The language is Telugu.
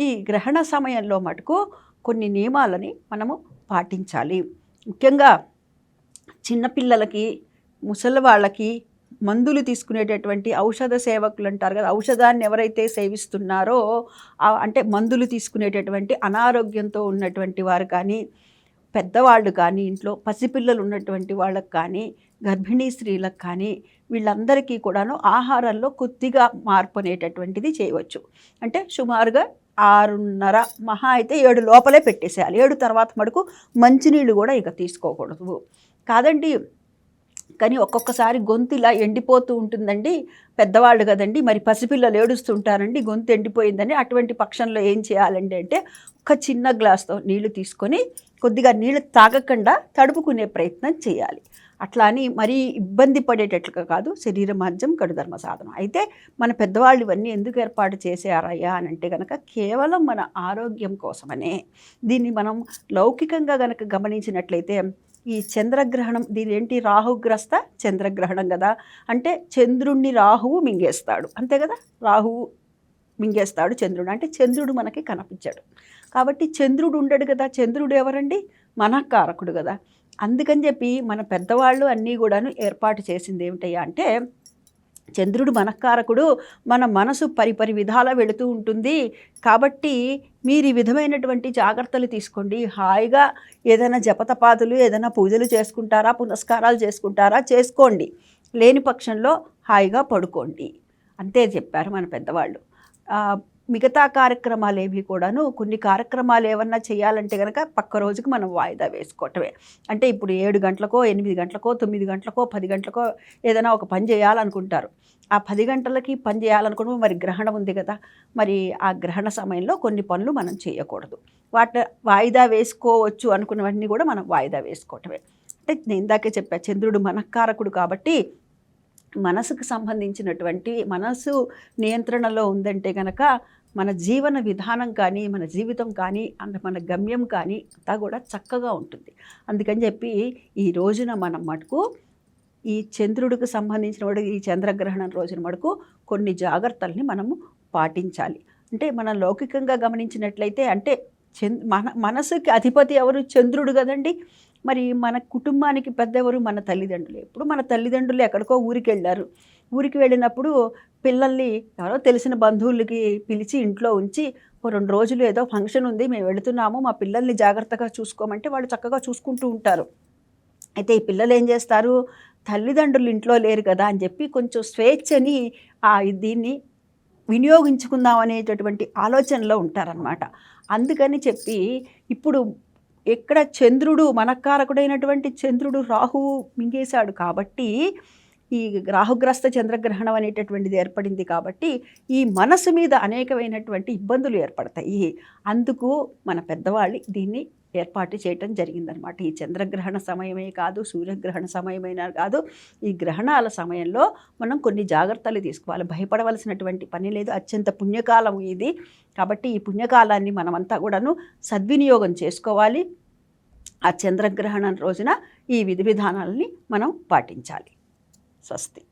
ఈ గ్రహణ సమయంలో మటుకు కొన్ని నియమాలని మనము పాటించాలి. ముఖ్యంగా చిన్నపిల్లలకి ముసలి వాళ్ళకి మందులు తీసుకునేటటువంటి ఔషధ సేవకులు అంటారు కదా ఔషధాన్ని ఎవరైతే సేవిస్తున్నారో అంటే మందులు తీసుకునేటటువంటి అనారోగ్యంతో ఉన్నటువంటి వారు కానీ పెద్దవాళ్ళు కానీ ఇంట్లో పసిపిల్లలు ఉన్నటువంటి వాళ్ళకు కానీ గర్భిణీ స్త్రీలకు కానీ వీళ్ళందరికీ కూడాను ఆహారంలో కొద్దిగా మార్పు అనేటటువంటిది చేయవచ్చు. అంటే సుమారుగా ఆరున్నర మహా అయితే ఏడు లోపలే పెట్టేసేయాలి. ఏడు తర్వాత మటుకు మంచినీళ్ళు కూడా ఇక తీసుకోకూడదు. కాదండి కానీ ఒక్కొక్కసారి గొంతు ఇలా ఎండిపోతూ ఉంటుందండి. పెద్దవాళ్ళు కదండి మరి పసిపిల్లలు ఏడుస్తుంటారండి గొంతు ఎండిపోయిందని అటువంటి పక్షంలో ఏం చేయాలండి అంటే ఒక చిన్న గ్లాస్తో నీళ్ళు తీసుకొని కొద్దిగా నీళ్ళు తాగకుండా తడుపుకునే ప్రయత్నం చేయాలి. అట్లా అని మరీ ఇబ్బంది పడేటట్లుగా కాదు శరీర మాధ్యం కడుధర్మ సాధనం. అయితే మన పెద్దవాళ్ళు ఇవన్నీ ఎందుకు ఏర్పాటు చేశారయ్యా అని అంటే కనుక కేవలం మన ఆరోగ్యం కోసమనే. దీన్ని మనం లౌకికంగా గనక గమనించినట్లయితే ఈ చంద్రగ్రహణం దీని ఏంటి రాహుగ్రస్త చంద్రగ్రహణం కదా. అంటే చంద్రుణ్ణి రాహువు మింగేస్తాడు. అంతే కదా? రాహువు మింగేస్తాడు చంద్రుడు అంటే చంద్రుడు మనకి కనిపించాడు. కాబట్టి చంద్రుడు ఉండడు కదా. చంద్రుడు ఎవరండి? మనకారకుడు కదా. అందుకని చెప్పి మన పెద్దవాళ్ళు అన్నీ కూడాను ఏర్పాటు చేసింది ఏమిటయ్యా అంటే చంద్రుడు మనకారకుడు మన మనసు పరిపరి విధాలా వెళుతూ ఉంటుంది. కాబట్టి మీరు ఈ విధమైనటువంటి జాగ్రత్తలు తీసుకోండి. హాయిగా ఏదైనా జపతపాదులు ఏదైనా పూజలు చేసుకుంటారా పునస్కారాలు చేసుకుంటారా చేసుకోండి. లేని పక్షంలో హాయిగా పడుకోండి. అంతే చెప్పారు మన పెద్దవాళ్ళు. మిగతా కార్యక్రమాలు ఏవి కూడాను కొన్ని కార్యక్రమాలు ఏమన్నా చేయాలంటే కనుక పక్క రోజుకి మనం వాయిదా వేసుకోవటమే. అంటే ఇప్పుడు ఏడు గంటలకో ఎనిమిది గంటలకో తొమ్మిది గంటలకో పది గంటలకో ఏదైనా ఒక పని చేయాలనుకుంటారు. ఆ పది గంటలకి పని చేయాలనుకుంటే మరి గ్రహణం ఉంది కదా. మరి ఆ గ్రహణ సమయంలో కొన్ని పనులు మనం చేయకూడదు. వాటి వాయిదా వేసుకోవచ్చు అనుకున్నవన్నీ కూడా మనం వాయిదా వేసుకోవటమే. అంటే నేను ఇందాకే చెప్పా చంద్రుడు మనకారకుడు కాబట్టి మనసుకు సంబంధించినటువంటి మనసు నియంత్రణలో ఉందంటే కనుక మన జీవన విధానం కానీ మన జీవితం కానీ అంత మన గమ్యం కానీ అంతా కూడా చక్కగా ఉంటుంది. అందుకని చెప్పి ఈ రోజున మనం మటుకు ఈ చంద్రుడికి సంబంధించిన ఈ చంద్రగ్రహణం రోజున మటుకు కొన్ని జాగ్రత్తల్ని మనము పాటించాలి. అంటే మనం లౌకికంగా గమనించినట్లయితే అంటే చంద్ మన మనసుకి అధిపతి ఎవరు? చంద్రుడు కదండి. మరి మన కుటుంబానికి పెద్ద ఎవరు మన తల్లిదండ్రులు. ఎప్పుడు మన తల్లిదండ్రులు ఎక్కడికో ఊరికి వెళ్ళారు ఊరికి వెళ్ళినప్పుడు పిల్లల్ని ఎవరో తెలిసిన బంధువులకి పిలిచి ఇంట్లో ఉంచి ఓ రెండు రోజులు ఏదో ఫంక్షన్ ఉంది మేము వెళుతున్నాము మా పిల్లల్ని జాగ్రత్తగా చూసుకోమంటే వాళ్ళు చక్కగా చూసుకుంటూ ఉంటారు. అయితే ఈ పిల్లలు ఏం చేస్తారు? తల్లిదండ్రులు ఇంట్లో లేరు కదా అని చెప్పి కొంచెం స్వేచ్ఛని ఆ దీన్ని వినియోగించుకుందాం అనేటటువంటి ఆలోచనలో ఉంటారనమాట అందుకని చెప్పి ఇప్పుడు ఎక్కడ చంద్రుడు మనకారకుడైనటువంటి చంద్రుడు రాహువు మింగేశాడు కాబట్టి ఈ రాహుగ్రస్త చంద్రగ్రహణం అనేటటువంటిది ఏర్పడింది కాబట్టి ఈ మనసు మీద అనేకమైనటువంటి ఇబ్బందులు ఏర్పడతాయి. అందుకు మన పెద్దవాళ్ళు దీన్ని ఏర్పాటు చేయటం జరిగిందనమాట ఈ చంద్రగ్రహణ సమయమే కాదు సూర్యగ్రహణ సమయమైనా కాదు ఈ గ్రహణాల సమయంలో మనం కొన్ని జాగ్రత్తలు తీసుకోవాలి. భయపడవలసినటువంటి పని లేదు. అత్యంత పుణ్యకాలం ఇది. కాబట్టి ఈ పుణ్యకాలాన్ని మనమంతా కూడాను సద్వినియోగం చేసుకోవాలి. ఆ చంద్రగ్రహణం రోజున ఈ విధి విధానాలని మనం పాటించాలి. స్వస్తి.